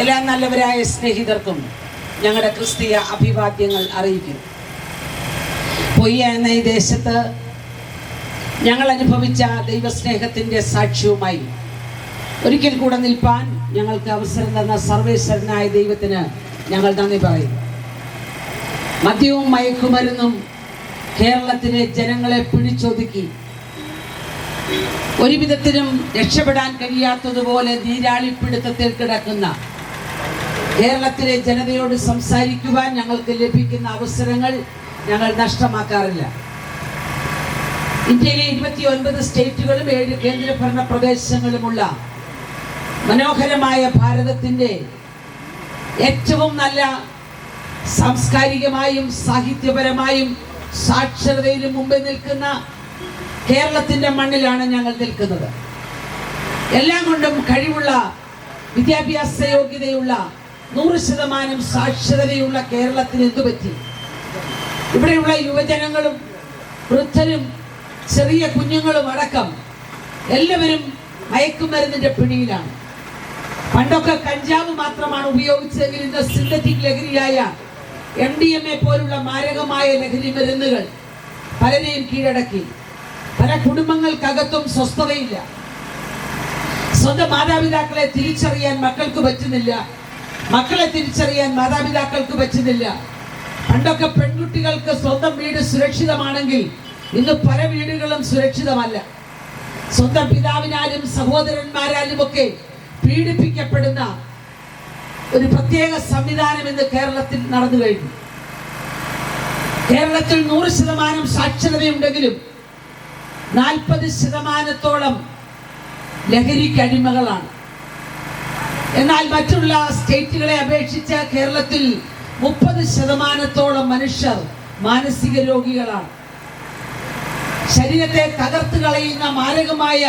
എല്ലാ നല്ലവരായ സ്നേഹിതർക്കും ഞങ്ങളുടെ ക്രിസ്തീയ അഭിവാദ്യങ്ങൾ അറിയിക്കും. പൊയ്യ എന്ന ഈ ദേശത്ത് ഞങ്ങൾ അനുഭവിച്ച ദൈവസ്നേഹത്തിന്റെ സാക്ഷ്യവുമായി ഒരിക്കൽ കൂടെ നിൽപ്പാൻ ഞങ്ങൾക്ക് അവസരം തന്ന സർവേശ്വരനായ ദൈവത്തിന് ഞങ്ങൾ നന്ദി പറയുന്നു. മദ്യവും മയക്കുമരുന്നും കേരളത്തിലെ ജനങ്ങളെ പിടിച്ചൊതുക്കി ഒരു വിധത്തിലും രക്ഷപ്പെടാൻ കഴിയാത്തതുപോലെ നീരാളിപ്പിടുത്തത്തിൽ കിടക്കുന്ന കേരളത്തിലെ ജനതയോട് സംസാരിക്കുവാൻ ഞങ്ങൾക്ക് ലഭിക്കുന്ന അവസരങ്ങൾ ഞങ്ങൾ നഷ്ടമാക്കാറില്ല. ഇന്ത്യയിലെ ഇരുപത്തി ഒൻപത് സ്റ്റേറ്റുകളും ഏഴ് കേന്ദ്രഭരണ പ്രദേശങ്ങളുമുള്ള മനോഹരമായ ഭാരതത്തിന്റെ ഏറ്റവും നല്ല സാംസ്കാരികമായും സാഹിത്യപരമായും സാക്ഷരതയിലും മുമ്പിൽ നിൽക്കുന്ന കേരളത്തിന്റെ മണ്ണിലാണ് ഞങ്ങൾ നിൽക്കുന്നത്. എല്ലാം കൊണ്ടും കഴിവുള്ള വിദ്യാഭ്യാസ യോഗ്യതയുള്ള നൂറ് ശതമാനം സാക്ഷരതയുള്ള കേരളത്തിന് എന്തു പറ്റി? ഇവിടെയുള്ള യുവജനങ്ങളും വൃദ്ധരും ചെറിയ കുഞ്ഞുങ്ങളും അടക്കം എല്ലാവരും മയക്കുമരുന്നിന്റെ പിടിയിലാണ്. പണ്ടൊക്കെ കഞ്ചാവ് മാത്രമാണ് ഉപയോഗിച്ചതെങ്കിൽ ഇന്ന് സിന്തറ്റിക് ലഹരിയായ എം ഡി എം എ പോലുള്ള മാരകമായ ലഹരി മരുന്നുകൾ പലരെയും കീഴടക്കി. പല കുടുംബങ്ങൾക്കകത്തും സ്വസ്ഥതയില്ല. സ്വന്തം മാതാപിതാക്കളെ തിരിച്ചറിയാൻ മക്കൾക്ക് പറ്റുന്നില്ല. മക്കളെ തിരിച്ചറിയാൻ മാതാപിതാക്കൾക്ക് പറ്റുന്നില്ല. പണ്ടൊക്കെ പെൺകുട്ടികൾക്ക് സ്വന്തം വീട് സുരക്ഷിതമാണെങ്കിൽ ഇന്ന് പല വീടുകളും സുരക്ഷിതമല്ല. സ്വന്തം പിതാവിനാലും സഹോദരന്മാരാലും ഒക്കെ പീഡിപ്പിക്കപ്പെടുന്ന ഒരു പ്രത്യേക സംവിധാനം ഇന്ന് കേരളത്തിൽ നടന്നു കഴിഞ്ഞു. കേരളത്തിൽ നൂറ് ശതമാനം സാക്ഷരതയുണ്ടെങ്കിലും നാൽപ്പത് ശതമാനത്തോളം ലഹരിക്ക് അടിമകളാണ്. എന്നാൽ മറ്റുള്ള സ്റ്റേറ്റുകളെ അപേക്ഷിച്ച് കേരളത്തിൽ മുപ്പത് ശതമാനത്തോളം മനുഷ്യർ മാനസിക രോഗികളാണ്. ശരീരത്തെ തകർത്ത് കളയുന്ന മാരകമായ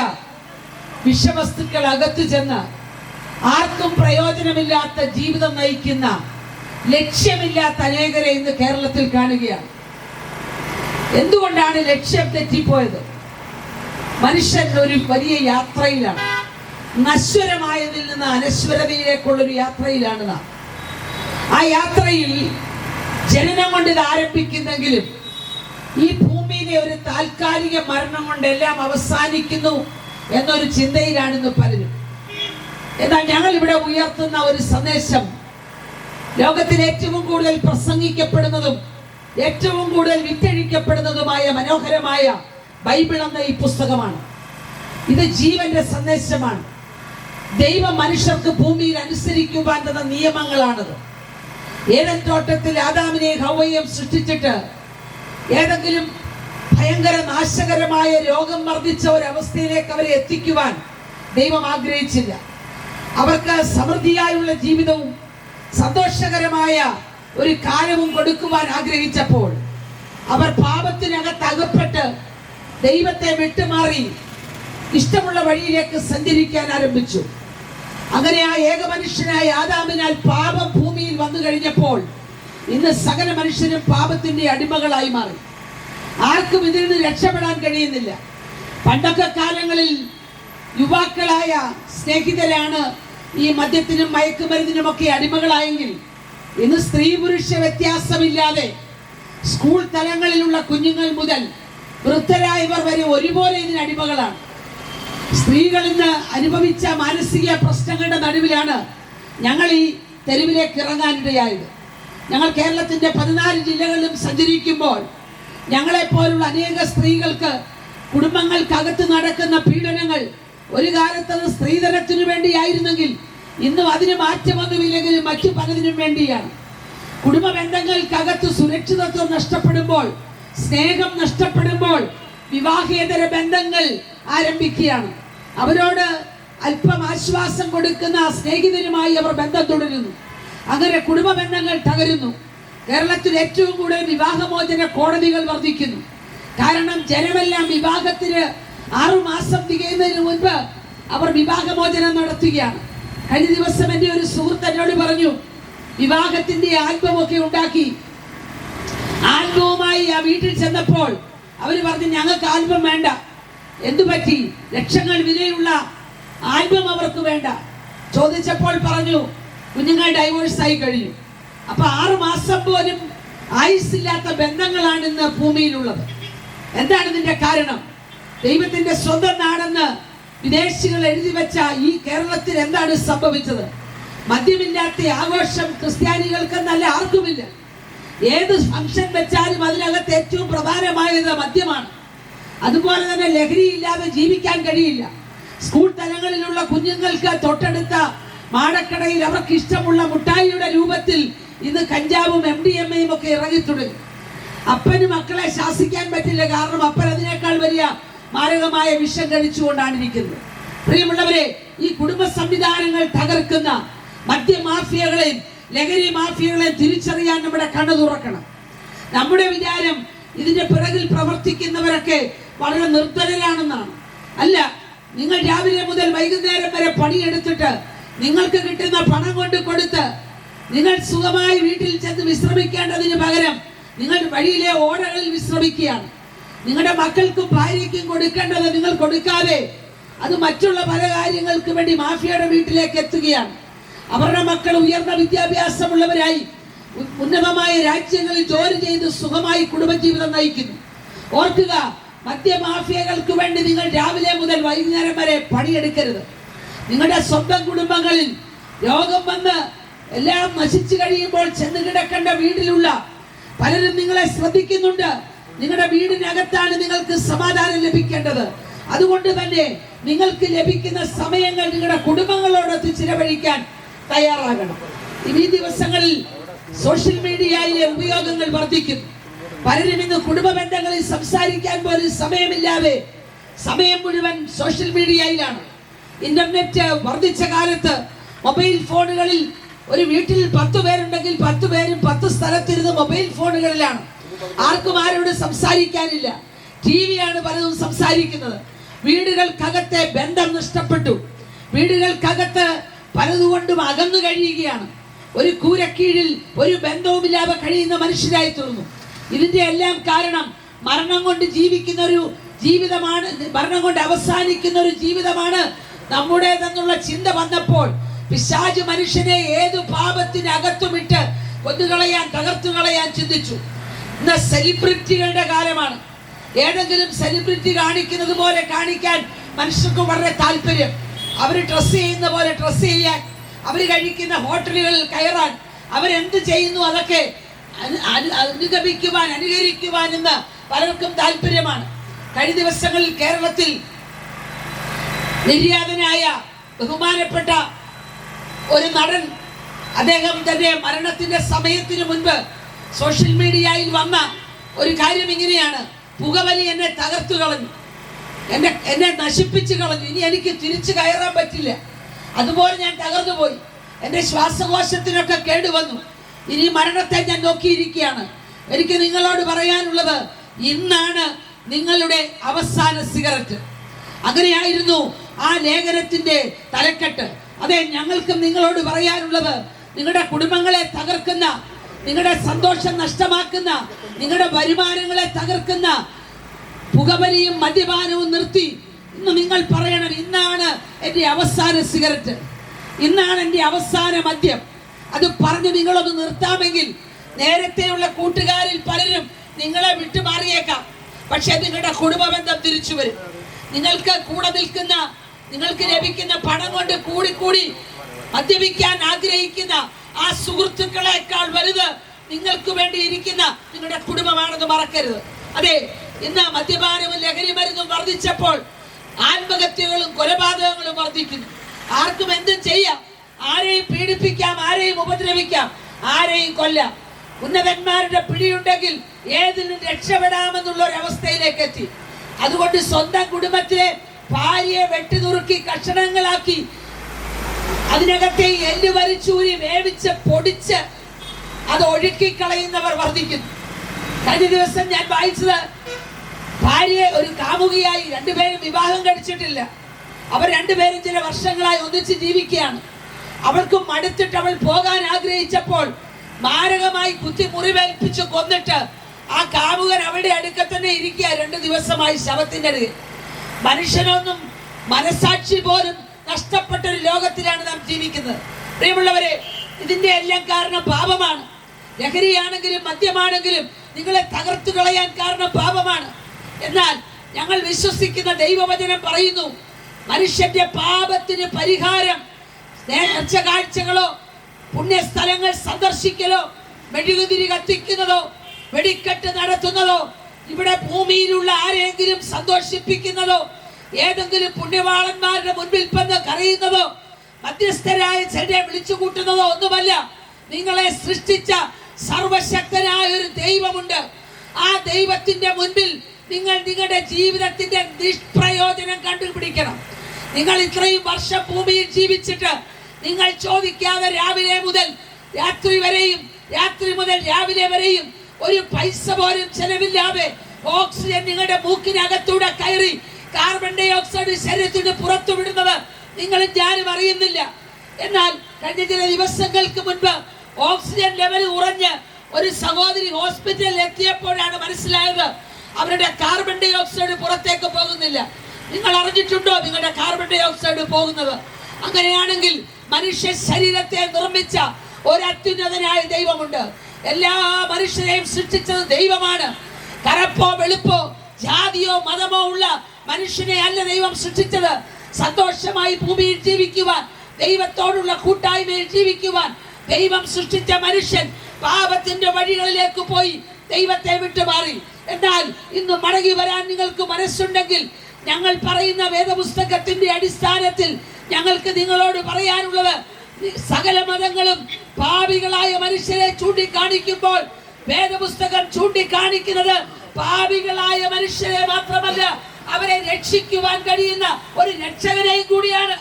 വിഷവസ്തുക്കൾ അകത്തു ചെന്ന് ആർക്കും പ്രയോജനമില്ലാത്ത ജീവിതം നയിക്കുന്ന ലക്ഷ്യമില്ലാത്ത അനേകരെ ഇന്ന് കേരളത്തിൽ കാണുകയാണ്. എന്തുകൊണ്ടാണ് ലക്ഷ്യം തെറ്റിപ്പോയത്? മനുഷ്യൻ ഒരു വലിയ യാത്രയിലാണ്. നശ്വരമായതിൽ നിന്ന് അനശ്വരതയിലേക്കുള്ളൊരു യാത്രയിലാണ് നാം. ആ യാത്രയിൽ ജനനം കൊണ്ട് ഇത് ആരംഭിക്കുന്നെങ്കിലും ഈ ഭൂമിയിലെ ഒരു താൽക്കാലിക മരണം കൊണ്ട് എല്ലാം അവസാനിക്കുന്നു എന്നൊരു ചിന്തയിലാണിന്ന് പലരും. എന്നാൽ ഞങ്ങൾ ഇവിടെ ഉയർത്തുന്ന ഒരു സന്ദേശം ലോകത്തിൽ ഏറ്റവും കൂടുതൽ പ്രസംഗിക്കപ്പെടുന്നതും ഏറ്റവും കൂടുതൽ വിറ്റഴിക്കപ്പെടുന്നതുമായ മനോഹരമായ ബൈബിൾ എന്ന ഈ പുസ്തകമാണ്. ഇത് ജീവന്റെ സന്ദേശമാണ്. ദൈവം മനുഷ്യർക്ക് ഭൂമിയിൽ അനുസരിക്കുവാൻ തന്ന നിയമങ്ങളാണത്. ഏതൻ തോട്ടത്തിൽ ആദാമിനെയും ഹൗവയെയും സൃഷ്ടിച്ചിട്ട് ഏതെങ്കിലും ഭയങ്കര നാശകരമായ രോഗം വർദ്ധിച്ച ഒരവസ്ഥയിലേക്ക് അവരെ എത്തിക്കുവാൻ ദൈവം ആഗ്രഹിച്ചില്ല. അവർക്ക് സമൃദ്ധിയായുള്ള ജീവിതവും സന്തോഷകരമായ ഒരു കാലവും കൊടുക്കുവാൻ ആഗ്രഹിച്ചപ്പോൾ അവർ പാപത്തിനകത്ത് അകപ്പെട്ട് ദൈവത്തെ വിട്ടുമാറി ഇഷ്ടമുള്ള വഴിയിലേക്ക് സഞ്ചരിക്കാൻ ആരംഭിച്ചു. അങ്ങനെ ആ ഏക മനുഷ്യനായ ആദാമിനാൽ പാപം ഭൂമിയിൽ വന്നു കഴിഞ്ഞപ്പോൾ ഇന്ന് സകല മനുഷ്യരും പാപത്തിന്റെ അടിമകളായി മാറി. ആർക്കും ഇതിൽ നിന്ന് രക്ഷപ്പെടാൻ കഴിയുന്നില്ല. പണ്ടൊക്കെ കാലങ്ങളിൽ യുവാക്കളായ സ്നേഹിതരാണ് ഈ മദ്യത്തിനും മയക്കുമരുന്നിനും ഒക്കെ അടിമകളായെങ്കിൽ ഇന്ന് സ്ത്രീ പുരുഷ വ്യത്യാസമില്ലാതെ സ്കൂൾ തലങ്ങളിലുള്ള കുഞ്ഞുങ്ങൾ മുതൽ വൃദ്ധരായവർ വരെ ഒരുപോലെ ഇതിന് അടിമകളാണ്. സ്ത്രീകൾ ഇന്ന് അനുഭവിച്ച മാനസിക പ്രശ്നങ്ങളുടെ നടുവിലാണ് ഞങ്ങൾ ഈ തെരുവിലേക്ക് ഇറങ്ങാനിടയായത്. ഞങ്ങൾ കേരളത്തിന്റെ പതിനാല് ജില്ലകളിലും സഞ്ചരിക്കുമ്പോൾ ഞങ്ങളെപ്പോലുള്ള അനേക സ്ത്രീകൾക്ക് കുടുംബങ്ങൾക്കകത്ത് നടക്കുന്ന പീഡനങ്ങൾ ഒരു കാലത്ത് അത് സ്ത്രീധനത്തിനു വേണ്ടിയായിരുന്നെങ്കിൽ ഇന്നും അതിന് മാറ്റമൊന്നുമില്ലെങ്കിലും മറ്റു പലതിനും വേണ്ടിയാണ്. കുടുംബ ബന്ധങ്ങൾക്കകത്ത് സുരക്ഷിതത്വം നഷ്ടപ്പെടുമ്പോൾ സ്നേഹം നഷ്ടപ്പെടുമ്പോൾ വിവാഹേതര ബന്ധങ്ങൾ ആരംഭിക്കുകയാണ്. അവരോട് അല്പം ആശ്വാസം കൊടുക്കുന്ന ആ സ്നേഹിതരുമായി അവർ ബന്ധം തുടരുന്നു. അങ്ങനെ കുടുംബ ബന്ധങ്ങൾ തകരുന്നു. കേരളത്തിൽ ഏറ്റവും കൂടുതൽ വിവാഹമോചന കോടതികൾ വർദ്ധിക്കുന്നു. കാരണം ജനമെല്ലാം വിവാഹത്തിന് ആറുമാസം തികയുന്നതിന് മുൻപ് അവർ വിവാഹമോചനം നടത്തുകയാണ്. കഴിഞ്ഞ ദിവസം എന്റെ ഒരു സുഹൃത്ത് എന്നോട് പറഞ്ഞു വിവാഹത്തിന്റെ ആൽബമൊക്കെ ഉണ്ടാക്കി. ആൽബവുമായി ആ വീട്ടിൽ ചെന്നപ്പോൾ അവർ പറഞ്ഞു ഞങ്ങൾക്ക് ആൽബം വേണ്ട. എന്തു പറ്റി ലക്ഷങ്ങൾ വിലയുള്ള ആൽബം അവർക്ക് വേണ്ട. ചോദിച്ചപ്പോൾ പറഞ്ഞു കുഞ്ഞുങ്ങൾ ഡൈവോഴ്സ് ആയി കഴിഞ്ഞു. അപ്പൊ ആറ് മാസം പോലും ആയുസില്ലാത്ത ബന്ധങ്ങളാണ് ഇന്ന് ഭൂമിയിലുള്ളത്. എന്താണ് ഇതിന്റെ കാരണം? ദൈവത്തിന്റെ സ്വന്തം നാടെന്ന് വിദേശികൾ എഴുതി വെച്ച ഈ കേരളത്തിൽ എന്താണ് സംഭവിച്ചത്? മദ്യമില്ലാത്ത ആഘോഷം ക്രിസ്ത്യാനികൾക്ക് നല്ല ആർക്കുമില്ല. ഏത് ഫംഗ്ഷൻ വെച്ചാലും അതിനകത്ത് ഏറ്റവും പ്രധാനമായത് മദ്യമാണ്. അതുപോലെ തന്നെ ലഹരി ഇല്ലാതെ ജീവിക്കാൻ കഴിയില്ല. സ്കൂൾ തലങ്ങളിലുള്ള കുഞ്ഞുങ്ങൾക്ക് തൊട്ടടുത്ത മാടക്കടയിൽ അവർക്ക് ഇഷ്ടമുള്ള മുട്ടായിയുടെ രൂപത്തിൽ ഇന്ന് കഞ്ചാവും എം ഡി എം എയും ഒക്കെ ഇറങ്ങി തുടങ്ങി. അപ്പന് മക്കളെ ശാസിക്കാൻ പറ്റില്ല കാരണം അപ്പൻ അതിനേക്കാൾ വലിയ മാരകമായ വിഷം കഴിച്ചുകൊണ്ടാണ് ഇരിക്കുന്നത്. പ്രിയമുള്ളവരെ ഈ കുടുംബ സംവിധാനങ്ങൾ തകർക്കുന്ന മദ്യമാഫിയകളെയും ലഹരി മാഫിയകളെയും തിരിച്ചറിയാൻ നമ്മുടെ കണ്ണു തുറക്കണം. നമ്മുടെ വിചാരം ഇതിന്റെ പിറകിൽ പ്രവർത്തിക്കുന്നവരൊക്കെ വളരെ നിർദ്ധനരാണെന്നാണ്. അല്ല നിങ്ങൾ രാവിലെ മുതൽ വൈകുന്നേരം വരെ പണിയെടുത്തിട്ട് നിങ്ങൾക്ക് കിട്ടുന്ന പണം കൊണ്ട് കൊടുത്ത് നിങ്ങൾ സുഖമായി വീട്ടിൽ ചെന്ന് വിശ്രമിക്കേണ്ടതിന് പകരം നിങ്ങൾ വഴിയിലെ ഓടകളിൽ വിശ്രമിക്കുകയാണ്. നിങ്ങളുടെ മക്കൾക്കും ഭാര്യയ്ക്കും കൊടുക്കേണ്ടത് നിങ്ങൾ കൊടുക്കാതെ അത് മറ്റുള്ള പല കാര്യങ്ങൾക്ക് വേണ്ടി മാഫിയയുടെ വീട്ടിലേക്ക് എത്തുകയാണ്. അവരുടെ മക്കൾ ഉയർന്ന വിദ്യാഭ്യാസമുള്ളവരായി ഉന്നതമായ രാജ്യങ്ങളിൽ ജോലി ചെയ്ത് സുഖമായി കുടുംബജീവിതം നയിക്കുന്നു. ഓർക്കുക മദ്യമാഫിയകൾക്ക് വേണ്ടി നിങ്ങൾ രാവിലെ മുതൽ വൈകുന്നേരം വരെ പണിയെടുക്കരുത്. നിങ്ങളുടെ സ്വന്തം കുടുംബങ്ങളിൽ രോഗം വന്ന് എല്ലാം നശിച്ചു കഴിയുമ്പോൾ ചെന്ന് കിടക്കേണ്ട വീട്ടിലുള്ള പലരും നിങ്ങളെ ശ്രദ്ധിക്കുന്നുണ്ട്. നിങ്ങളുടെ വീടിനകത്താണ് നിങ്ങൾക്ക് സമാധാനം ലഭിക്കേണ്ടത്. അതുകൊണ്ട് തന്നെ നിങ്ങൾക്ക് ലഭിക്കുന്ന സമയങ്ങൾ നിങ്ങളുടെ കുടുംബങ്ങളോടൊത്ത് ചിലവഴിക്കാൻ തയ്യാറാകണം. ഈ ദിവസങ്ങളിൽ സോഷ്യൽ മീഡിയയിലെ ഉപയോഗങ്ങൾ വർദ്ധിക്കുന്നു പലരും ഇന്ന് കുടുംബ ബന്ധങ്ങളിൽ സംസാരിക്കാൻ പോലും സമയമില്ലാതെ സമയം മുഴുവൻ സോഷ്യൽ മീഡിയയിലാണ് ഇന്റർനെറ്റ് വർദ്ധിച്ച കാലത്ത് മൊബൈൽ ഫോണുകളിൽ ഒരു വീട്ടിൽ പത്ത് പേരുണ്ടെങ്കിൽ പത്ത് പേരും പത്ത് സ്ഥലത്തിരുന്ന് മൊബൈൽ ഫോണുകളിലാണ് ആർക്കും ആരോട് സംസാരിക്കാനില്ല. ടി വിയാണ് പലതും സംസാരിക്കുന്നത്. വീടുകൾക്കകത്തെ ബന്ധം നഷ്ടപ്പെട്ടു. വീടുകൾക്കകത്ത് പലതുകൊണ്ടും അകന്നു കഴിയുകയാണ്. ഒരു കൂരക്കീഴിൽ ഒരു ബന്ധവുമില്ലാതെ കഴിയുന്ന മനുഷ്യരായി തീർന്നു. ഇതിന്റെ എല്ലാം കാരണം മരണം കൊണ്ട് ജീവിക്കുന്ന ഒരു ജീവിതമാണ് മരണം കൊണ്ട് അവസാനിക്കുന്ന ഒരു ജീവിതമാണ് നമ്മുടേതെന്നുള്ള ചിന്ത വന്നപ്പോൾ പിശാജ് മനുഷ്യനെ ഏതു പാപത്തിനകത്തുമിട്ട് കൊന്നുകളയാൻ തകർത്തു കളയാൻ ചിന്തിച്ചു. ഇന്ന് സെലിബ്രിറ്റികളുടെ കാലമാണ്. ഏതെങ്കിലും സെലിബ്രിറ്റി കാണിക്കുന്നത് പോലെ കാണിക്കാൻ മനുഷ്യർക്ക് വളരെ താല്പര്യം. അവർ ഡ്രസ് ചെയ്യുന്ന പോലെ ഡ്രസ് ചെയ്യാൻ അവർ കഴിക്കുന്ന ഹോട്ടലുകളിൽ കയറാൻ അവരെന്ത് ചെയ്യുന്നു അതൊക്കെ അനുഗമിക്കുവാൻ അനുകരിക്കുവാൻ എന്ന് പലർക്കും താല്പര്യമാണ്. കഴിഞ്ഞ ദിവസങ്ങളിൽ കേരളത്തിൽ നിര്യാതനായ ബഹുമാനപ്പെട്ട ഒരു നടൻ അദ്ദേഹം തന്റെ മരണത്തിന്റെ സമയത്തിന് മുൻപ് സോഷ്യൽ മീഡിയയിൽ വന്ന ഒരു കാര്യം ഇങ്ങനെയാണ്. പുകവലി എന്നെ തകർത്തു കളഞ്ഞു. എന്നെ എന്നെ നശിപ്പിച്ചു കളഞ്ഞു. ഇനി എനിക്ക് തിരിച്ചു കയറാൻ പറ്റില്ല. അതുപോലെ ഞാൻ തകർന്നുപോയി. എന്റെ ശ്വാസകോശത്തിനൊക്കെ കേടുവന്നു. ഇനി മരണത്തെ ഞാൻ നോക്കിയിരിക്കുകയാണ്. എനിക്ക് നിങ്ങളോട് പറയാനുള്ളത് ഇന്നാണ് നിങ്ങളുടെ അവസാന സിഗരറ്റ്. അങ്ങനെയായിരുന്നു ആ ലേഖനത്തിന്റെ തലക്കെട്ട്. അതെ ഞങ്ങൾക്കും നിങ്ങളോട് പറയാനുള്ളത് നിങ്ങളുടെ കുടുംബങ്ങളെ തകർക്കുന്ന നിങ്ങളുടെ സന്തോഷം നഷ്ടമാക്കുന്ന നിങ്ങളുടെ വരുമാനങ്ങളെ തകർക്കുന്ന പുകവലിയും മദ്യപാനവും നിർത്തി ഇന്ന് നിങ്ങൾ പറയണം ഇന്നാണ് എന്റെ അവസാന സിഗരറ്റ്. ഇന്നാണ് എന്റെ അവസാന മദ്യം. അത് പറഞ്ഞ് നിങ്ങളൊന്ന് നിർത്താമെങ്കിൽ നേരത്തെയുള്ള കൂട്ടുകാരിൽ പലരും നിങ്ങളെ വിട്ടുമാറിയേക്കാം. പക്ഷെ നിങ്ങളുടെ കുടുംബബന്ധം തിരിച്ചു വരും. നിങ്ങൾക്ക് കൂടെ നിൽക്കുന്ന നിങ്ങൾക്ക് ലഭിക്കുന്ന പണം കൊണ്ട് കൂടിക്കൂടി കൂടി മദ്യപിക്കാൻ ആഗ്രഹിക്കുന്ന ആ സുഹൃത്തുക്കളെക്കാൾ വലുത് നിങ്ങൾക്ക് വേണ്ടി ഇരിക്കുന്ന നിങ്ങളുടെ കുടുംബമാണെന്ന് മറക്കരുത്. അതെ ഇന്ന് മദ്യപാനവും ലഹരി മരുന്നും വർദ്ധിച്ചപ്പോൾ ആത്മഹത്യകളും കൊലപാതകങ്ങളും വർദ്ധിക്കുന്നു. ആർക്കും എന്തും ചെയ്യാം. ആരെയും പീഡിപ്പിക്കാം ആരെയും ഉപദ്രവിക്കാം ആരെയും കൊല്ലാം. ഉന്നതന്മാരുടെ പിടിയുണ്ടെങ്കിൽ ഏതിനും രക്ഷപ്പെടാമെന്നുള്ള ഒരു അവസ്ഥയിലേക്ക് എത്തി. അതുകൊണ്ട് സ്വന്തം കുടുംബത്തിലെ ഭാര്യയെ വെട്ടിനുറുക്കി കഷണങ്ങളാക്കി അതിനകത്തെ എല്ല് വലിച്ചൂരി വേവിച്ച് പൊടിച്ച് അത് ഒഴുക്കിക്കളയുന്നവർ വർദ്ധിക്കുന്നു. കഴിഞ്ഞ ദിവസം ഞാൻ വായിച്ചത് ഭാര്യയെ ഒരു കാമുകിയായി രണ്ടുപേരും വിവാഹം കഴിച്ചിട്ടില്ല. അവർ രണ്ടുപേരും ചില വർഷങ്ങളായി ഒന്നിച്ച് ജീവിക്കുകയാണ്. അവൾക്ക് മടുത്തിട്ട് അവൾ പോകാൻ ആഗ്രഹിച്ചപ്പോൾ മാരകമായി കുത്തി മുറിവേൽപ്പിച്ച് കൊന്നിട്ട് ആ കാമുകൻ അവിടെ അടുക്ക തന്നെ ഇരിക്കുക രണ്ടു ദിവസമായി ശവത്തിന്റെ മനുഷ്യനൊന്നും മനസാക്ഷി പോലും നഷ്ടപ്പെട്ട ഒരു ലോകത്തിലാണ് നാം ജീവിക്കുന്നത്. പ്രിയമുള്ളവരെ ഇതിന്റെ എല്ലാം കാരണം പാപമാണ്. ലഹരിയാണെങ്കിലും മദ്യമാണെങ്കിലും നിങ്ങളെ തകർത്തു കളയാൻ കാരണം പാപമാണ്. എന്നാൽ ഞങ്ങൾ വിശ്വസിക്കുന്ന ദൈവവചനം പറയുന്നു മനുഷ്യന്റെ പാപത്തിന് പരിഹാരം നേർച്ച കാഴ്ചകളോ പുണ്യസ്ഥലങ്ങൾ സന്ദർശിക്കലോ മെഴുകുതിരി കത്തിക്കുന്നതോ വെടിക്കെട്ട് നടത്തുന്നതോ ഇവിടെ ഭൂമിയിലുള്ള ആരെങ്കിലും സന്തോഷിപ്പിക്കുന്നതോ ഏതെങ്കിലും പുണ്യവാളന്മാരുടെ മുൻപിൽ വന്ന് കറിയുന്നതോ മധ്യസ്ഥരായ ചിലരെ വിളിച്ചു കൂട്ടുന്നതോ ഒന്നുമല്ല. നിങ്ങളെ സൃഷ്ടിച്ച സർവശക്തനായ ഒരു ദൈവമുണ്ട്. ആ ദൈവത്തിന്റെ മുൻപിൽ നിങ്ങൾ നിങ്ങളുടെ ജീവിതത്തിന്റെ നിഷ്പ്രയോജനം കണ്ടുപിടിക്കണം. നിങ്ങൾ ഇത്രയും വർഷം ഭൂമിയിൽ ജീവിച്ചിട്ട് നിങ്ങൾ ചോദിക്കാതെ രാവിലെ മുതൽ രാത്രി വരെയും രാത്രി മുതൽ രാവിലെ വരെയും ഒരു പൈസ പോലും ചെലവില്ലാതെ ഓക്സിജൻ നിങ്ങളുടെ മൂക്കിനകത്തൂടെ കയറി കാർബൺ ഡൈ ഓക്സൈഡ് ശരീരത്തിന് പുറത്തു വിടുന്നത് നിങ്ങൾ ഞാനും അറിയുന്നില്ല. എന്നാൽ കഴിഞ്ഞ ചില ദിവസങ്ങൾക്ക് മുൻപ് ഓക്സിജൻ ലെവൽ കുറഞ്ഞ് ഒരു സഹോദരി ഹോസ്പിറ്റലിൽ എത്തിയപ്പോഴാണ് മനസ്സിലായത് അവരുടെ കാർബൺ ഡൈ ഓക്സൈഡ് പുറത്തേക്ക് പോകുന്നില്ല. നിങ്ങൾ അറിഞ്ഞിട്ടുണ്ടോ നിങ്ങളുടെ കാർബൺ ഡൈ ഓക്സൈഡ് പോകുന്നത്? അങ്ങനെയാണെങ്കിൽ മനുഷ്യ ശരീരത്തെ നിർമ്മിച്ച ഒരു അത്യുന്നതനായ ദൈവമുണ്ട്. എല്ലാ മനുഷ്യരെയും സൃഷ്ടിച്ചത് ദൈവമാണ്. കരപ്പോ വെളുപ്പോ ജാതിയോ മതമോ ഉള്ള മനുഷ്യനെ അല്ല ദൈവം സൃഷ്ടിച്ചത്. സന്തോഷമായി ഭൂമിയിൽ ജീവിക്കുവാൻ ദൈവത്തോടുള്ള കൂട്ടായ്മയിൽ ജീവിക്കുവാൻ ദൈവം സൃഷ്ടിച്ച മനുഷ്യൻ പാപത്തിന്റെ വഴികളിലേക്ക് പോയി ദൈവത്തെ വിട്ടുമാറി. എന്നാൽ ഇന്ന് മടങ്ങി വരാൻ നിങ്ങൾക്ക് മനസ്സുണ്ടെങ്കിൽ ഞങ്ങൾ പറയുന്ന വേദപുസ്തകത്തിന്റെ അടിസ്ഥാനത്തിൽ ഞങ്ങൾക്ക് നിങ്ങളോട് പറയാനുള്ളത് സകല മതങ്ങളും പാപികളായ മനുഷ്യരെ ചൂണ്ടിക്കാണിക്കുമ്പോൾ വേദപുസ്തകം ചൂണ്ടിക്കാണിക്കുന്നത് പാപികളായ മനുഷ്യരെ മാത്രമല്ല അവരെ രക്ഷിക്കുവാൻ കഴിയുന്ന ഒരു രക്ഷകനെയും കൂടിയാണ്.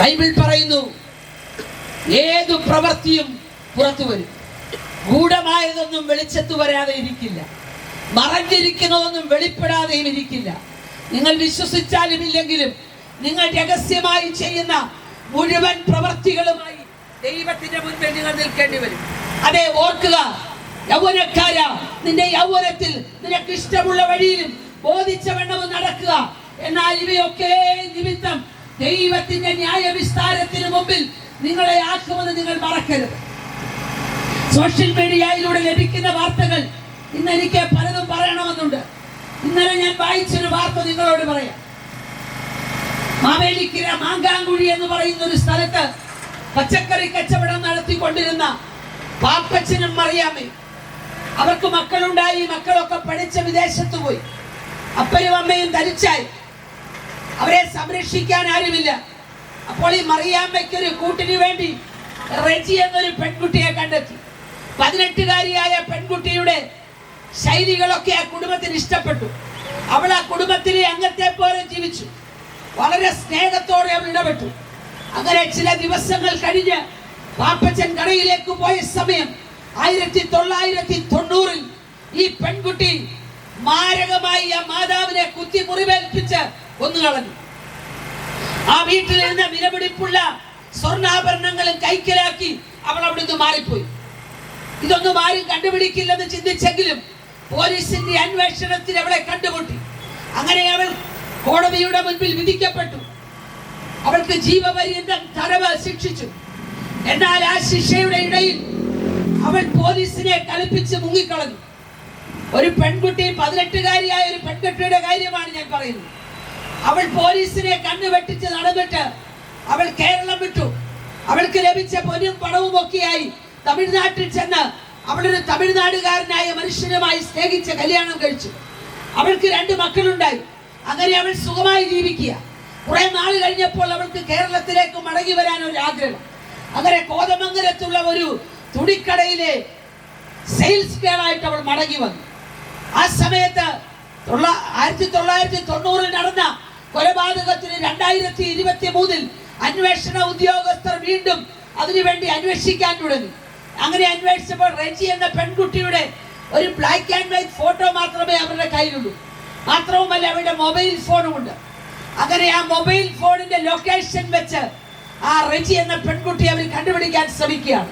ബൈബിൾ പറയുന്നു ഏതു പ്രവൃത്തിയും പുറത്തു വരും. ഗൂഢമായതൊന്നും വെളിച്ചത്ത് വരാതെ ഇരിക്കില്ല. മറഞ്ഞിരിക്കുന്നതൊന്നും വെളിപ്പെടാതെയും ഇരിക്കില്ല. നിങ്ങൾ വിശ്വസിച്ചാലും ഇല്ലെങ്കിലും നിങ്ങൾ രഹസ്യമായി ചെയ്യുന്ന മുഴുവൻ പ്രവൃത്തികളുമായി ദൈവത്തിന്റെ മുൻപിൽ നിങ്ങൾ നിൽക്കേണ്ടി വരും. അതെ ഓർക്കുക യൗവനക്കാര നിന്റെ യൗവനത്തിൽ നിനക്ക് ഇഷ്ടമുള്ള വഴിയിലും ബോധിച്ച വണ്ണവും നടക്കുക. എന്നാൽ ഇവയൊക്കെ നിമിത്തം ദൈവത്തിന്റെ ന്യായ വിസ്താരത്തിന് മുമ്പിൽ നിങ്ങളെ ആക്കുമെന്ന് നിങ്ങൾ മറക്കരുത്. സോഷ്യൽ മീഡിയയിലൂടെ ലഭിക്കുന്ന വാർത്തകൾ ഇന്ന് എനിക്ക് പലതും പറയണമെന്നുണ്ട്. ഇന്നലെ ഞാൻ വായിച്ചൊരു വാർത്ത നിങ്ങളോട് പറയാം. മാവേലിക്കര മാങ്കാങ്കുഴി എന്ന് പറയുന്ന ഒരു സ്ഥലത്ത് പച്ചക്കറി കച്ചവടം നടത്തിക്കൊണ്ടിരുന്ന പാപ്പച്ചനും മറിയാമേ അവർക്ക് മക്കളുണ്ടായി മക്കളൊക്കെ പഠിച്ച് വിദേശത്ത് പോയി. അപ്പനും അമ്മയും ധരിച്ചായി അവരെ സംരക്ഷിക്കാൻ ആരുമില്ല. അപ്പോൾ ഈ മറിയാമ്മയ്ക്ക് ഒരു കൂട്ടിന് വേണ്ടി റെജി എന്നൊരു പെൺകുട്ടിയെ കണ്ടെത്തി. പതിനെട്ടുകാരിയായ പെൺകുട്ടിയുടെ ശൈലികളൊക്കെ ആ കുടുംബത്തിന് ഇഷ്ടപ്പെട്ടു. അവൾ ആ കുടുംബത്തിലെ അംഗത്തെ പോലെ ജീവിച്ചു. വളരെ സ്നേഹത്തോടെ അവൾ ഇടപെട്ടു. അങ്ങനെ ചില ദിവസങ്ങൾ കഴിഞ്ഞ് പാപ്പച്ചൻ കടയിലേക്ക് പോയ സമയം ആയിരത്തി തൊള്ളായിരത്തി തൊണ്ണൂറിൽ ഈ പെൺകുട്ടി മാരകമായി ആ മാതാവിനെ കുത്തി മുറിവേൽപ്പിച്ച് കൊന്നുകളഞ്ഞു ആ വീട്ടിൽ നിന്ന് വിലപിടിപ്പുള്ള സ്വർണാഭരണങ്ങളും കൈക്കലാക്കി അവൾ അവിടുന്ന് മാറിപ്പോയി. ഇതൊന്നും ആരും കണ്ടുപിടിക്കില്ലെന്ന് ചിന്തിച്ചെങ്കിലും പോലീസിന്റെ അന്വേഷണത്തിൽ അവളെ കോടതിയുടെ മുൻപിൽ വിധിക്കപ്പെട്ടു. അവൾക്ക് ജീവപര്യന്തം തടവ് ശിക്ഷിച്ചു. എന്നാൽ ആ ശിക്ഷയുടെ ഇടയിൽ അവൾ പോലീസിനെ കളിപ്പിച്ച് മുങ്ങിക്കളഞ്ഞു. ഒരു പെൺകുട്ടി പതിനെട്ടുകാരിയായ ഒരു പെൺകുട്ടിയുടെ കാര്യമാണ് ഞാൻ പറയുന്നത്. അവൾ പോലീസിനെ കണ്ണു വെട്ടിച്ച് നടന്നിട്ട് അവൾ കേരളം വിട്ടു. അവൾക്ക് ലഭിച്ച പൊന്നും പണവും ഒക്കെയായി തമിഴ്നാട്ടിൽ ചെന്ന് അവളൊരു തമിഴ്നാടുകാരനായ മനുഷ്യനുമായി സ്നേഹിച്ച് കല്യാണം കഴിച്ചു. അവൾക്ക് രണ്ട് മക്കളുണ്ടായി. അങ്ങനെ അവൾ സുഖമായി ജീവിക്കുക. കുറെ നാൾ കഴിഞ്ഞപ്പോൾ അവൾക്ക് കേരളത്തിലേക്ക് മടങ്ങി വരാൻ ഒരു ആഗ്രഹം. അങ്ങനെ കോതമംഗലത്തുള്ള ഒരു തുണിക്കടയിലെ സെയിൽസ് ഗേളായിട്ട് അവൾ മടങ്ങി വന്നു. ആ സമയത്ത് ആയിരത്തി തൊള്ളായിരത്തി തൊണ്ണൂറിൽ നടന്ന കൊലപാതകത്തിന് രണ്ടായിരത്തി ഇരുപത്തി മൂന്നിൽ അന്വേഷണ ഉദ്യോഗസ്ഥർ വീണ്ടും അതിനുവേണ്ടി അന്വേഷിക്കാൻ തുടങ്ങി. അങ്ങനെ അന്വേഷിച്ചപ്പോൾ റെജി എന്ന പെൺകുട്ടിയുടെ ഒരു ബ്ലാക്ക് ആൻഡ് വൈറ്റ് ഫോട്ടോ മാത്രമേ അവരുടെ കയ്യിലുള്ളൂ. മാത്രവുമല്ല അവരുടെ മൊബൈൽ ഫോണും ഉണ്ട്. അങ്ങനെ ആ മൊബൈൽ ഫോണിന്റെ ലൊക്കേഷൻ വെച്ച് ആ റെജി എന്ന പെൺകുട്ടി അവർ കണ്ടുപിടിക്കാൻ ശ്രമിക്കുകയാണ്.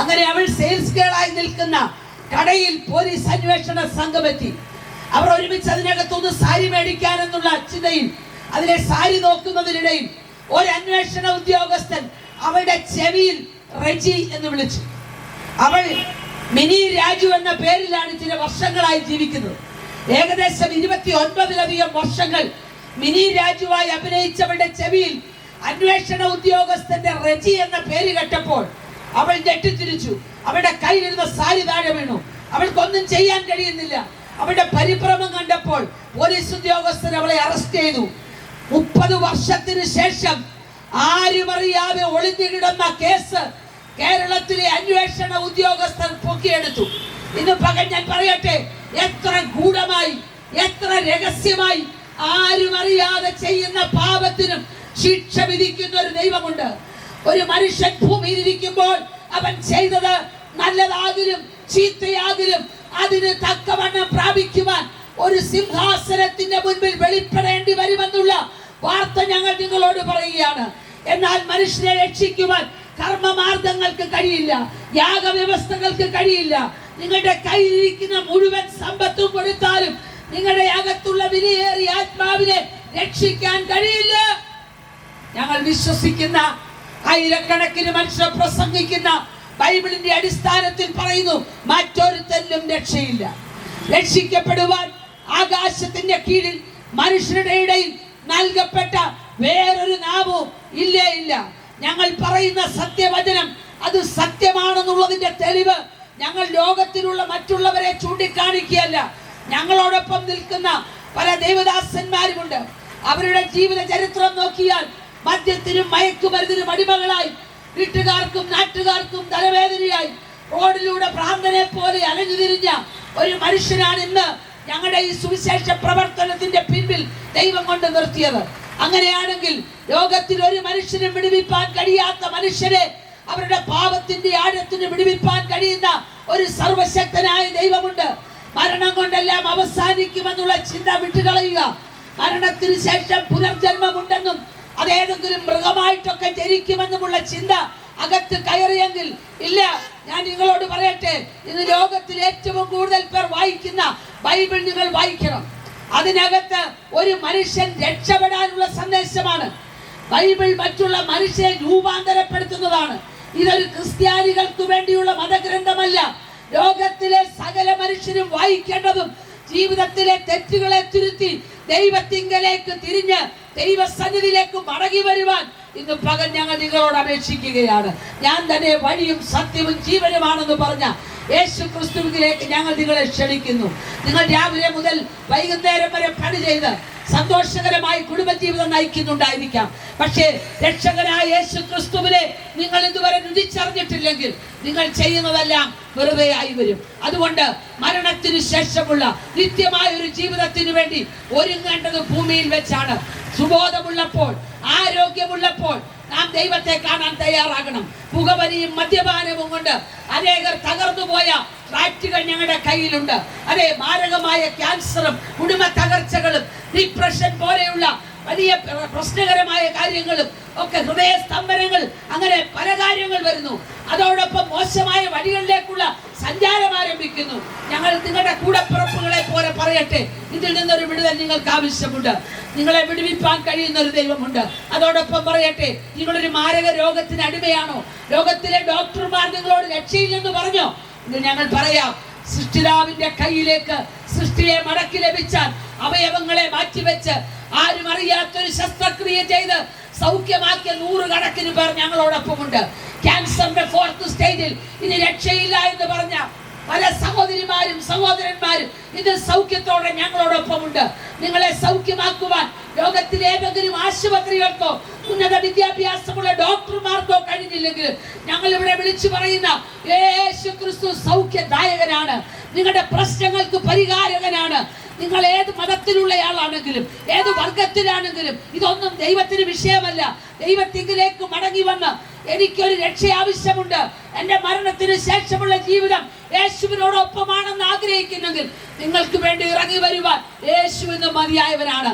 അങ്ങനെ അവൾ സെയിൽസ് ഗേളായി നിൽക്കുന്ന കടയിൽ പോലീസ് അന്വേഷണ സംഘം എത്തി. അവർ ഒരുമിച്ച് അതിനകത്തുനിന്ന് സാരി മേടിക്കാനെന്നുള്ള ചിന്തയിൽ അതിലെ സാരി നോക്കുന്നതിനിടയിൽ ഒരു അന്വേഷണ ഉദ്യോഗസ്ഥൻ അവളുടെ ചെവിയിൽ റെജി എന്ന് വിളിച്ചു. അവൾ മിനി രാജു എന്ന പേരിലാണ് ചില വർഷങ്ങളായി ജീവിക്കുന്നത്. ഏകദേശം ഇരുപത്തി ഒൻപതിലധികം വർഷങ്ങൾ മിനി രാജുവായി അഭിനയിച്ചവളുടെ ചെവിയിൽ അന്വേഷണ ഉദ്യോഗസ്ഥന്റെ റെജി എന്ന പേര് കേട്ടപ്പോൾ അവൾ ഞെട്ടിത്തിരിച്ചു. അവളുടെ കയ്യിലിരുന്ന സാരി താഴെ വീണു. അവൾക്കൊന്നും ചെയ്യാൻ കഴിയുന്നില്ല. അവളുടെ പരിഭ്രമം കണ്ടപ്പോൾ പോലീസ് ഉദ്യോഗസ്ഥർ അവളെ അറസ്റ്റ് ചെയ്തു. മുപ്പത് വർഷത്തിന് ശേഷം ആരും അറിയാതെ ഒളിഞ്ഞു കിടന്ന കേസ് കേരളത്തിലെ അന്വേഷണ ഉദ്യോഗസ്ഥർ പൊക്കിയെടുത്തു. ഇന്ന് പകൽ ഞാൻ പറയട്ടെ എത്ര ഗൂഢമായി എത്ര രഹസ്യമായി ആരും അറിയാതെ ചെയ്യുന്ന പാപത്തിനും ശിക്ഷ വിധിക്കുന്ന ഒരു ദൈവമുണ്ട്. ഒരു മനുഷ്യൻ ഭൂമിയിൽ ഇരിക്കുമ്പോൾ അവൻ ചെയ്തത് നല്ലതാകിലും ചീത്തയാകിലും അതിന് തക്കവണ്ണം പ്രാപിക്കുവാൻ ഒരു സിംഹാസനത്തിന്റെ മുൻപിൽ വെളിപ്പെടേണ്ടി വരുമെന്നുള്ള വാർത്ത ഞങ്ങൾ നിങ്ങളോട് പറയുകയാണ്. എന്നാൽ മനുഷ്യനെ രക്ഷിക്കുവാൻ കർമ്മമാർഗങ്ങൾക്ക് കഴിയില്ല യാഗവ്യവസ്ഥകൾക്ക് കഴിയില്ല. നിങ്ങളുടെ കയ്യിലിരിക്കുന്ന മുഴുവൻ സമ്പത്തും കൊടുത്താലും നിങ്ങളുടെ അകത്തുള്ള വിലയേറിയ ആത്മാവിനെ രക്ഷിക്കാൻ കഴിയില്ല. ഞങ്ങൾ വിശ്വസിക്കുന്ന ആയിരക്കണക്കിന് മനുഷ്യർ പ്രസംഗിക്കുന്ന ബൈബിളിന്റെ അടിസ്ഥാനത്തിൽ പറയുന്നു മറ്റൊരുത്തലും രക്ഷയില്ല. രക്ഷിക്കപ്പെടുവാൻ ആകാശത്തിന്റെ കീഴിൽ മനുഷ്യരുടെ ഇടയിൽ നൽകപ്പെട്ട വേറൊരു നാവും ഇല്ലേ ഇല്ല. ഞങ്ങൾ പറയുന്ന സത്യവചനം അത് സത്യമാണെന്നുള്ളതിന്റെ തെളിവ് ഞങ്ങൾ ലോകത്തിലുള്ള മറ്റുള്ളവരെ ചൂണ്ടിക്കാണിക്കുകയല്ല. ഞങ്ങളോടൊപ്പം നിൽക്കുന്ന പല ദേവദാസന്മാരുമുണ്ട്. അവരുടെ ജീവിത ചരിത്രം നോക്കിയാൽ മദ്യത്തിനും മയക്കുമരുന്നിനും അടിമകളായി വീട്ടുകാർക്കും നാട്ടുകാർക്കും തലവേദനയായി റോഡിലൂടെ ഭ്രാന്തനെ പോലെ അലഞ്ഞു തിരിഞ്ഞ ഒരു മനുഷ്യനാണ് ഇന്ന് ഞങ്ങളുടെ ഈ സുവിശേഷ പ്രവർത്തനത്തിന്റെ പിൻപിൽ ദൈവം കൊണ്ട് നിർത്തിയത്. അങ്ങനെയാണെങ്കിൽ ലോകത്തിൽ ഒരു മനുഷ്യനും വിടുവിപ്പാൻ കഴിയാത്ത മനുഷ്യരെ അവരുടെ പാപത്തിന്റെ ആഴത്തിന് വിടുവിപ്പാൻ കഴിയുന്ന ഒരു സർവശക്തനായ ദൈവമുണ്ട്. മരണം കൊണ്ടെല്ലാം അവസാനിക്കുമെന്നുള്ള ചിന്ത വിട്ടുകളയുക. മരണത്തിന് ശേഷം പുനർജന്മമുണ്ടെന്നും അതേതെങ്കിലും മൃഗമായിട്ടൊക്കെ ജനിക്കുമെന്നുമുള്ള ചിന്ത അകത്ത് കയറിയെങ്കിൽ ഇല്ല ഞാൻ നിങ്ങളോട് പറയട്ടെ ഇന്ന് ലോകത്തിൽ ഏറ്റവും കൂടുതൽ പേർ വായിക്കുന്ന ബൈബിൾ നിങ്ങൾ വായിക്കണം. അതിനകത്ത് ഒരു മനുഷ്യൻ രക്ഷപ്പെടാനുള്ള സന്ദേശമാണ്. ബൈബിൾ മറ്റുള്ള മനുഷ്യരെ രൂപാന്തരപ്പെടുത്തുന്നതാണ്. ഇതൊരു ക്രിസ്ത്യാനികൾക്ക് വേണ്ടിയുള്ള മതഗ്രന്ഥമല്ല. ലോകത്തിലെ സകല മനുഷ്യരും വായിക്കേണ്ടതും ജീവിതത്തിലെ തെറ്റുകളെ തിരുത്തി ദൈവത്തിങ്കലേക്ക് തിരിഞ്ഞ് ദൈവസന്നിധിയിലേക്ക് മടങ്ങി വരുവാൻ ഇന്ന് പകൽ ഞങ്ങൾ നിങ്ങളോട് അപേക്ഷിക്കുകയാണ്. ഞാൻ തന്നെ വഴിയും സത്യവും ജീവനുമാണെന്ന് പറഞ്ഞ യേശു ക്രിസ്തുവിലേക്ക് ഞങ്ങൾ നിങ്ങളെ ക്ഷണിക്കുന്നു. നിങ്ങൾ രാവിലെ മുതൽ വൈകുന്നേരം വരെ പണി ചെയ്ത് സന്തോഷകരമായി കുടുംബജീവിതം നയിക്കുന്നുണ്ടായിരിക്കാം. പക്ഷേ രക്ഷകനായ യേശു ക്രിസ്തുവിനെ നിങ്ങൾ ഇതുവരെ രുചിച്ചറിഞ്ഞിട്ടില്ലെങ്കിൽ നിങ്ങൾ ചെയ്യുന്നതെല്ലാം വെറുതെ ആയി വരും. അതുകൊണ്ട് മരണത്തിന് ശേഷമുള്ള നിത്യമായ ഒരു ജീവിതത്തിന് വേണ്ടി ഒരുങ്ങേണ്ടത് ഭൂമിയിൽ വെച്ചാണ്. സുബോധമുള്ളപ്പോൾ ആരോഗ്യമുള്ളപ്പോൾ നാം ദൈവത്തെ കാണാൻ തയ്യാറാകണം. പുകവലിയും മദ്യപാനവും കൊണ്ട് അനേകർ തകർന്നുപോയ ഫ്ലാറ്റുകൾ ഞങ്ങളുടെ കയ്യിലുണ്ട്. അതെ മാരകമായ ക്യാൻസറും കുടുംബ തകർച്ചകളും ഡിപ്രഷൻ പോലെയുള്ള വലിയ പ്രശ്നകരമായ കാര്യങ്ങളും ഒക്കെ ഹൃദയ സ്തംഭനങ്ങൾ അങ്ങനെ പല കാര്യങ്ങൾ വരുന്നു. അതോടൊപ്പം മോശമായ വഴികളിലേക്കുള്ള സഞ്ചാരം ആരംഭിക്കുന്നു. ഞങ്ങൾ നിങ്ങളുടെ കൂടപ്പിറപ്പുകളെ പോലെ പറയട്ടെ. ഇതിൽ വിടുതൽ നിങ്ങൾക്ക് ആവശ്യമുണ്ട്. നിങ്ങളെ വിടുവിപ്പാൻ കഴിയുന്ന ഒരു ദൈവമുണ്ട്. അതോടൊപ്പം പറയട്ടെ നിങ്ങളൊരു മാരക രോഗത്തിന് അടിമയാണോ? രോഗത്തിലെ ഡോക്ടർമാർ നിങ്ങളോട് രക്ഷയില്ലെന്ന് പറഞ്ഞോ? ഇത് ഞങ്ങൾ പറയാം സൃഷ്ടിതാവിന്റെ കയ്യിലേക്ക് സൃഷ്ടിയെ മടക്കി ലഭിച്ചാൽ അവയവങ്ങളെ മാറ്റിവെച്ച് ആരും അറിയാത്തൊരു ശസ്ത്രക്രിയ ചെയ്ത് സൗഖ്യമാക്കിയ നൂറുകണക്കിന് പേർ ഞങ്ങളോടൊപ്പമുണ്ട്. ക്യാൻസറിന്റെ ഫോർത്ത് സ്റ്റേജിൽ ഇനി രക്ഷയില്ല എന്ന് പറഞ്ഞ പല സഹോദരിമാരും സഹോദരന്മാരും ഇത് സൗഖ്യത്തോടെ ഞങ്ങളോടൊപ്പം ഉണ്ട് നിങ്ങളെ സൗഖ്യമാക്കുവാൻ ലോകത്തിലെ ഏതെങ്കിലും ആശുപത്രികൾക്കോ ഉന്നത വിദ്യാഭ്യാസമുള്ള ഡോക്ടർമാർക്കോ കഴിഞ്ഞില്ലെങ്കിൽ ഞങ്ങൾ ഇവിടെ വിളിച്ചു പറയുന്ന യേശു ക്രിസ്തു സൗഖ്യദായകനാണ്. നിങ്ങളുടെ പ്രശ്നങ്ങൾക്ക് പരിഹാരകനാണ്. നിങ്ങൾ ഏത് മതത്തിലുള്ളയാളാണെങ്കിലും ഏത് വർഗത്തിലാണെങ്കിലും ഇതൊന്നും ദൈവത്തിന് വിഷയമല്ല. ദൈവത്തിങ്കിലേക്ക് മടങ്ങി വന്ന് എനിക്കൊരു രക്ഷ ആവശ്യമുണ്ട്. എന്റെ മരണത്തിന് ശേഷമുള്ള ജീവിതം യേശുവിനോടൊപ്പമാണെന്ന് ആഗ്രഹിക്കുന്നെങ്കിൽ നിങ്ങൾക്ക് വേണ്ടി ഇറങ്ങി വരുവാൻ യേശു എന്ന് മതിയായവനാണ്.